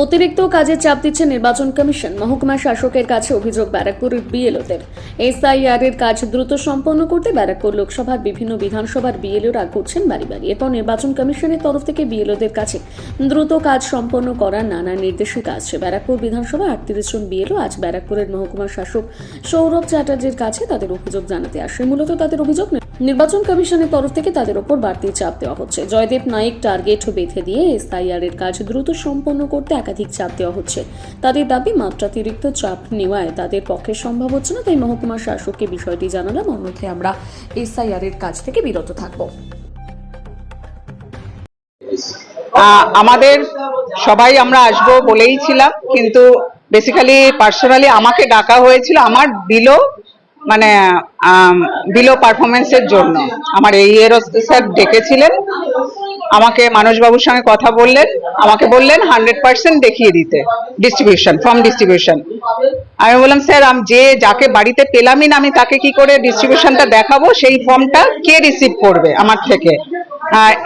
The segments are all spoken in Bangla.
অতিরিক্ত কাজের চাপ দিচ্ছে নির্বাচন কমিশন। মহকুমা শাসকের কাছে অভিযোগ ব্যারাকপুরের বিএলওদের। এসআইআর এর কাজ দ্রুত সম্পন্ন করতে ব্যারাকপুর লোকসভার বিভিন্ন বিধানসভার বিএলওরা ঘুরছেন বাড়ি বাড়ি এরপর নির্বাচন কমিশনের তরফ থেকে বিএলওদের কাছে দ্রুত কাজ সম্পন্ন করার নানা নির্দেশিকা আসছে ব্যারাকপুর বিধানসভা আটত্রিশ জন বিএলও আজ ব্যারাকপুরের মহকুমা শাসক সৌরভ চ্যাটার্জির কাছে তাদের অভিযোগ জানাতে আসে। মূলত তাদের অভিযোগ নির্বাচন কমিশনের তরফ থেকে তাদের ওপর বাড়তি চাপ দেওয়া হচ্ছে। জয়দেব নাইক টার্গেট বেঁধে দিয়ে এসআইআর এর কাজ দ্রুত সম্পন্ন করতে একাধিক চাপ দেওয়া হচ্ছে। তাদের দাবি, মাত্রাতিরিক্ত চাপ নেওয়ায় তাদের পক্ষে সম্ভব হচ্ছে না, তাই মহকুমা শাসককে বিষয়টি জানালাম। অন্যথায় আমরা এসআইআর এর কাজ থেকে বিরত থাকব। আমাদের সবাই আমরা আসব বলেই ছিলাম, কিন্তু বেসিক্যালি পার্সোনালি আমাকে ডাকা হয়েছিল, আমার বিলো মানে বিলো পারফরমেন্সের জন্য। আমার এই এর স্যার ডেকেছিলেন। আমাকে মানসবাবুর সঙ্গে কথা বললেন। আমাকে বললেন হান্ড্রেড পার্সেন্ট দেখিয়ে দিতে। ডিস্ট্রিবিউশন ফর্ম ডিস্ট্রিবিউশন আমি বললাম স্যার আমি যে যাকে বাড়িতে পেলামই না, আমি তাকে কি করে ডিস্ট্রিবিউশনটা দেখাবো? সেই ফর্মটা কে রিসিভ করবে আমার থেকে?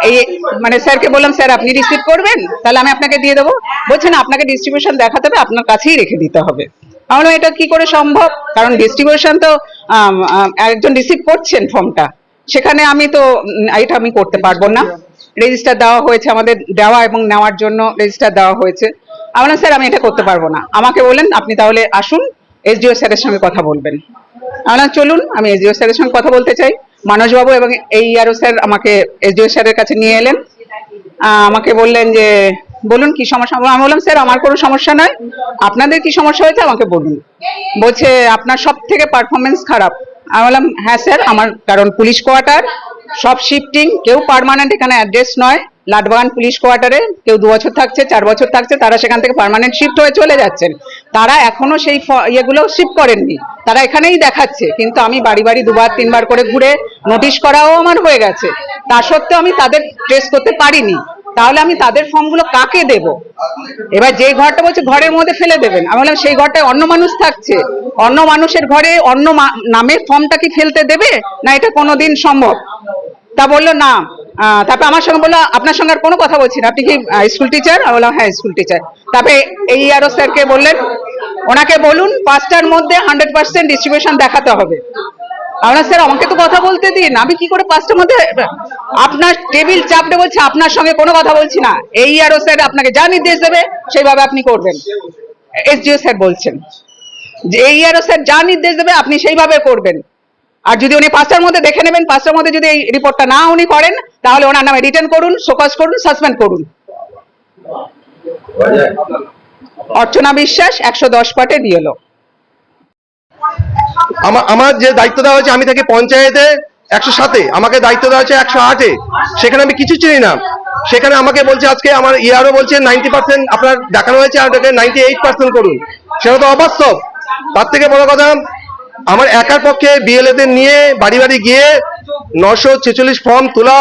এই মানে স্যারকে বললাম স্যার আপনি রিসিভ করবেন? তাহলে আমি আপনাকে দিয়ে দেবো। বলছেন আপনাকে ডিস্ট্রিবিউশন দেখাতে হবে, আপনার কাছেই রেখে দিতে হবে। আমি বললাম এটা কি করে সম্ভব? কারণ ডিস্ট্রিবিউশন তো একজন রিসিভ করছেন ফর্মটা সেখানে আমি তো এটা আমি করতে পারব না। রেজিস্টার দেওয়া হয়েছে আমাদের, দেওয়া এবং নেওয়ার জন্য রেজিস্টার দেওয়া হয়েছে। আমি বললাম স্যার, আমি এটা করতে পারব না। আমাকে বললেন আপনি তাহলে আসুন এসডিও স্যারের সঙ্গে কথা বলবেন। আমি বললাম চলুন, আমি এসডিও স্যারের সঙ্গে কথা বলতে চাই। মানসবাবু এবং এই আরও স্যার আমাকে এসডিও স্যারের কাছে নিয়ে এলেন। আমাকে বললেন যে বলুন কি সমস্যা? আমি বললাম, স্যার, আমার কোনো সমস্যা নয়। আপনাদের কি সমস্যা হয়েছে আমাকে বলুন। বলছে, আপনার সব থেকে পারফরমেন্স খারাপ। আমি বললাম হ্যাঁ স্যার, আমার কারণ পুলিশ কোয়ার্টার। সব শিফটিং কেউ পারমানেন্ট এখানে অ্যাড্রেস নয়। লাটবাগান পুলিশ কোয়ার্টারে কেউ দু বছর থাকছে, চার বছর থাকছে, তারা সেখান থেকে পারমানেন্ট শিফট হয়ে চলে যাচ্ছেন। তারা এখনও সেই ইয়েগুলো শিফট করেননি। তারা এখানেই দেখাচ্ছে। কিন্তু আমি বাড়ি বাড়ি দুবার, তিনবার করে ঘুরে নোটিশ করাও আমার হয়ে গেছে। তা সত্ত্বেও আমি তাদের ট্রেস করতে পারিনি। তাহলে আমি তাদের ফর্মগুলো কাকে দেব? এবার যে ঘরটা বলছে ঘরের মধ্যে ফেলে দেবেন। আমি বললাম, সেই ঘরটায় অন্য মানুষ থাকছে। অন্য মানুষের ঘরে অন্য নামের ফর্মটা কি ফেলতে দেবে? না, এটা কোনোদিন সম্ভব। তা বলল, না। তারপরে আমার সঙ্গে বলল, আপনার সঙ্গে আর কোনো কথা বলছি না। আপনি কি স্কুল টিচার আমি বললাম হ্যাঁ স্কুল টিচার তারপরে এই আরও স্যারকে বললেন, ওনাকে বলুন, পাঁচটার মধ্যে হান্ড্রেড পার্সেন্ট ডিস্ট্রিবিউশন দেখাতে হবে। আমরা স্যার, আমাকে তো কথা বলতে দিন। আমি কি করে পাঁচটার মধ্যে আপনার টেবিল চাপড়ে বলছে, আপনার সঙ্গে কোনো কথা বলছি না। এই আরও স্যার আপনাকে যা নির্দেশ দেবে, সেইভাবে আপনি করবেন। এসডিও স্যার বলছেন যে, এই আরও স্যার যা নির্দেশ দেবে, আপনি সেইভাবে করবেন। আর যদি উনি পাঁচটার মধ্যে দেখে নেবেন, পাঁচটার মধ্যে যদি এই রিপোর্টটা না উনি করেন, তাহলে ওনার নামে রিটার্ন করুন শোকজ করুন, সাসপেন্ড করুন। অর্চনা বিশ্বাস, একশো দশ পাটে আমার আমার যে দায়িত্ব দেওয়া হয়েছে, আমি থাকি পঞ্চায়েতে। একশো সাতে, আমাকে দায়িত্ব দেওয়া হয়েছে একশো আটে। সেখানে আমি কিছু চিনি না। সেখানে আমাকে বলছে আজকে আমার ইয়ারও বলছে নাইনটি পার্সেন্ট আপনার দেখানো হয়েছে আর নাইনটি এইট পার্সেন্ট করুন। সেটা তো অবাস্তব। তার থেকে বড় কথা, আমার একার পক্ষে বিএলএদের নিয়ে বাড়ি বাড়ি গিয়ে নশো ছেচল্লিশ ফর্ম তোলা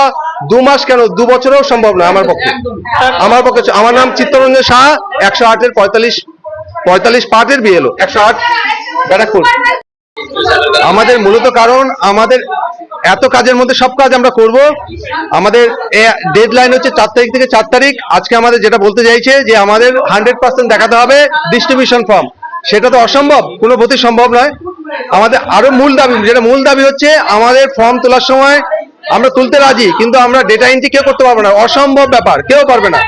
দু মাস কেন? দু বছরও সম্ভব না আমার পক্ষে। আমার পক্ষে আমার নাম চিত্তরঞ্জন শাহ একশো আটের পঁয়তাল্লিশ পঁয়তাল্লিশ পার্টের বিএলও একশো আট ব্যারাকপুর। আমাদের মূলত কারণ, আমাদের এত কাজের মধ্যে সব কাজ আমরা করব। আমাদের ডেড লাইন হচ্ছে চার তারিখ থেকে চার তারিখ। আজকে আমাদের যেটা বলতে চাইছে যে আমাদের হান্ড্রেড পার্সেন্ট দেখাতে হবে ডিস্ট্রিবিউশন ফর্ম সেটা তো অসম্ভব, কোনো প্রতি সম্ভব নয়। আমাদের আরও মূল দাবি, যেটা মূল দাবি হচ্ছে আমাদের ফর্ম তোলার সময় আমরা তুলতে রাজি, কিন্তু আমরা ডেটা এন্ট্রি কেউ করতে পারব না। অসম্ভব ব্যাপার, কেউ পারবে না।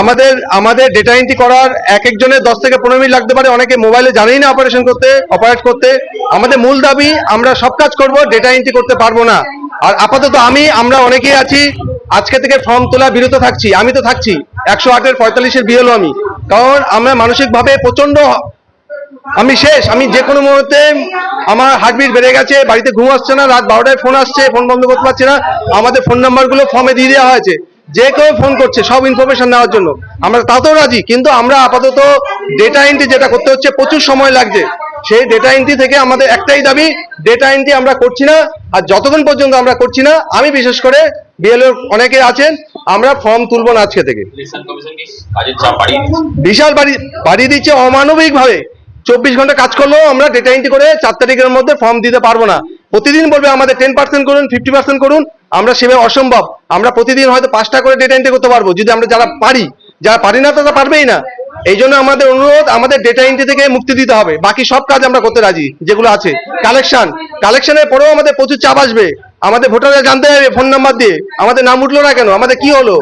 আমাদের আমাদের ডেটা এন্ট্রি করার এক একজনের দশ থেকে পনেরো মিনিট লাগতে পারে। অনেকে মোবাইলে জানেই না অপারেশন করতে অপারেট করতে। আমাদের মূল দাবি, আমরা সব কাজ করব ডেটা এন্ট্রি করতে পারব না। আর আপাতত আমি, আমরা অনেকেই আছি, আজকে থেকে ফর্ম তোলা বিরত থাকছি। আমি তো থাকছি, একশো আটের পঁয়তাল্লিশের বিয়ে হলো আমি। কারণ আমরা মানসিকভাবে প্রচণ্ড আমি শেষ, আমি যে কোনো মুহূর্তে আমার হার্টবিট বেড়ে গেছে, বাড়িতে ঘুম আসছে না, রাত বারোটায় ফোন আসছে ফোন বন্ধ করতে পারছি না। আমাদের ফোন নাম্বারগুলো ফর্মে দিয়ে দেওয়া হয়েছে। যে কেউ ফোন করছে সব ইনফরমেশন নেওয়ার জন্য। আমরা তাতেও রাজি কিন্তু আমরা আপাতত ডেটা এন্ট্রি যেটা করতে হচ্ছে প্রচুর সময় লাগছে। সেই ডেটা এন্ট্রি থেকে আমাদের একটাই দাবি ডেটা এন্ট্রি আমরা করছি না আর যতক্ষণ পর্যন্ত আমরা করছি না আমি বিশেষ করে বিএলও অনেকে আছেন আমরা ফর্ম তুলব না আজকে থেকে। বিশাল বাড়ি বাড়িয়ে দিচ্ছে অমানবিক ভাবে চব্বিশ ঘণ্টা কাজ করলেও আমরা ডেটা এন্ট্রি করে চার তারিখের মধ্যে ফর্ম দিতে পারব না। প্রতিদিন বলবে আমাদের টেন পার্সেন্ট করুন ফিফটি পার্সেন্ট করুন, আমরা সেভাবে অসম্ভব। আমরা প্রতিদিন হয়তো পাঁচটা করে ডেটা এন্ট্রি করতে পারব, যদি আমরা যারা পারি। যারা পারি না, তারা পারবেই না। এই জন্য আমাদের অনুরোধ, আমাদের ডেটা এন্ট্রি থেকে মুক্তি দিতে হবে। বাকি সব কাজ আমরা করতে রাজি, যেগুলো আছে। কালেকশন কালেকশনের পরেও আমাদের প্রচুর চাপ আসবে। আমাদের ভোটাররা জানতে হবে ফোন নাম্বার দিয়ে। আমাদের নাম উঠল না কেন? আমাদের কি হলো?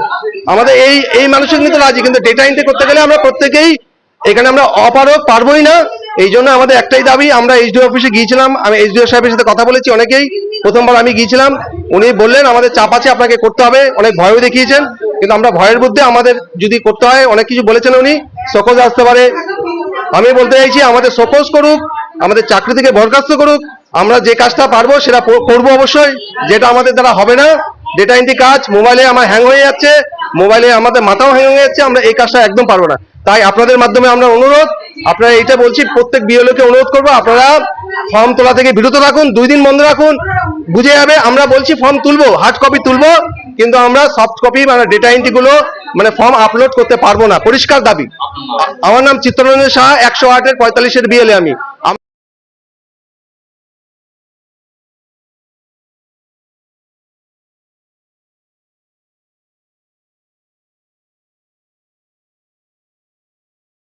আমাদের এই এই মানুষের কিন্তু রাজি, কিন্তু ডেটা এন্ট্রি করতে গেলে আমরা প্রত্যেকেই, এখানে আমরা অপারক পারবোই না। এই জন্য আমাদের একটাই দাবি, আমরা এইচডিও অফিসে গিয়েছিলাম, আমি এইচডিও সাহেবের সাথে কথা বলেছি অনেকেই, প্রথমবার আমি গিয়েছিলাম, উনি বললেন আমাদের চাপ আছে, আপনাকে করতে হবে, অনেক ভয়ও দেখিয়েছেন, কিন্তু আমরা ভয়ের মধ্যে আমাদের যদি করতে হয়, অনেক কিছু বলেছেন উনি সকোজ আসতে পারে। আমি বলতে চাইছি, আমাদের সকোজ করুক, আমাদের চাকরি থেকে বরখাস্ত করুক, আমরা যে কাজটা পারব সেটা করব অবশ্যই, যেটা আমাদের দ্বারা হবে না ডেটা এন্ট্রি কাজ মোবাইলে আমার হ্যাং হয়ে যাচ্ছে মোবাইলে আমাদের মাথাও হ্যাং হয়ে যাচ্ছে, আমরা এই কাজটা একদম পারব না। তাই আপনাদের মাধ্যমে আমরা অনুরোধ আপনারা এটা বলছি, প্রত্যেক বিএলওকে অনুরোধ করব, আপনারা ফর্ম তোলা থেকে বিরত রাখুন দুই দিন বন্ধ রাখুন, বুঝে যাবে, আমরা বলছি ফর্ম তুলবো হার্ড কপি তুলবো, কিন্তু আমরা সফট কপি মানে ডেটা এন্ট্রি গুলো মানে ফর্ম আপলোড করতে পারব না, পরিষ্কার দাবি। আমার নাম চিত্তরঞ্জন শাহ একশো আটের পঁয়তাল্লিশের বিএলএ আমি।